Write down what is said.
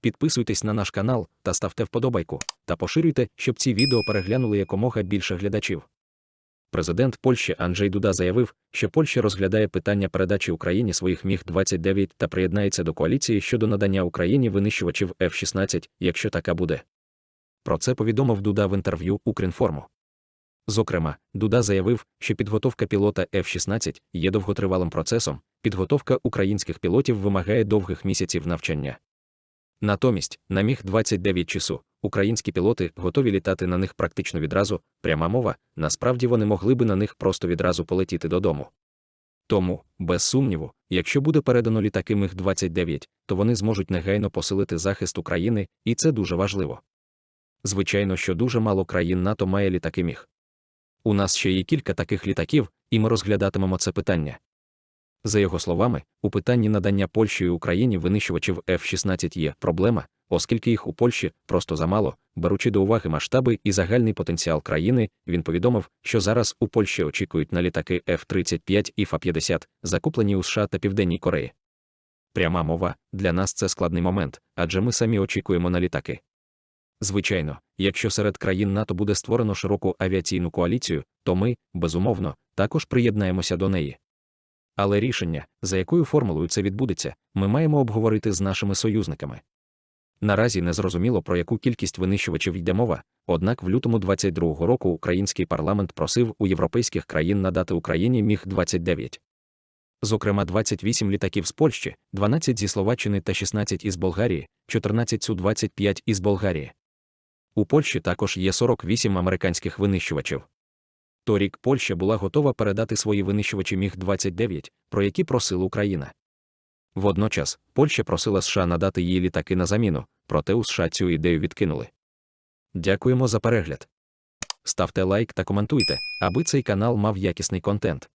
Підписуйтесь на наш канал та ставте вподобайку, та поширюйте, щоб ці відео переглянули якомога більше глядачів. Президент Польщі Анджей Дуда заявив, що Польща розглядає питання передачі Україні своїх Міг-29 та приєднається до коаліції щодо надання Україні винищувачів F-16, якщо така буде. Про це повідомив Дуда в інтерв'ю Укрінформу. Зокрема, Дуда заявив, що підготовка пілота F-16 є довготривалим процесом, підготовка українських пілотів вимагає довгих місяців навчання. Натомість, на Міг-29 часу, українські пілоти готові літати на них практично відразу, пряма мова, насправді вони могли би на них просто відразу полетіти додому. Тому, без сумніву, якщо буде передано літаки Міг-29, то вони зможуть негайно посилити захист України, і це дуже важливо. Звичайно, що дуже мало країн НАТО має літаки Міг. У нас ще є кілька таких літаків, і ми розглядатимемо це питання. За його словами, у питанні надання Польщею Україні винищувачів F-16 є проблема, оскільки їх у Польщі просто замало, беручи до уваги масштаби і загальний потенціал країни, він повідомив, що зараз у Польщі очікують на літаки F-35 і Фа-50, закуплені у США та Південній Кореї. Пряма мова, для нас це складний момент, адже ми самі очікуємо на літаки. Звичайно, якщо серед країн НАТО буде створено широку авіаційну коаліцію, то ми, безумовно, також приєднаємося до неї. Але рішення, за якою формулою це відбудеться, ми маємо обговорити з нашими союзниками. Наразі не зрозуміло, про яку кількість винищувачів йде мова, однак в лютому 22-го року український парламент просив у європейських країн надати Україні Міг-29. Зокрема, 28 літаків з Польщі, 12 зі Словаччини та 16 із Болгарії, 14 Су-25 із Болгарії. У Польщі також є 48 американських винищувачів. Торік Польща була готова передати свої винищувачі Міг-29, про які просила Україна. Водночас, Польща просила США надати їй літаки на заміну, проте у США цю ідею відкинули. Дякуємо за перегляд. Ставте лайк та коментуйте, аби цей канал мав якісний контент.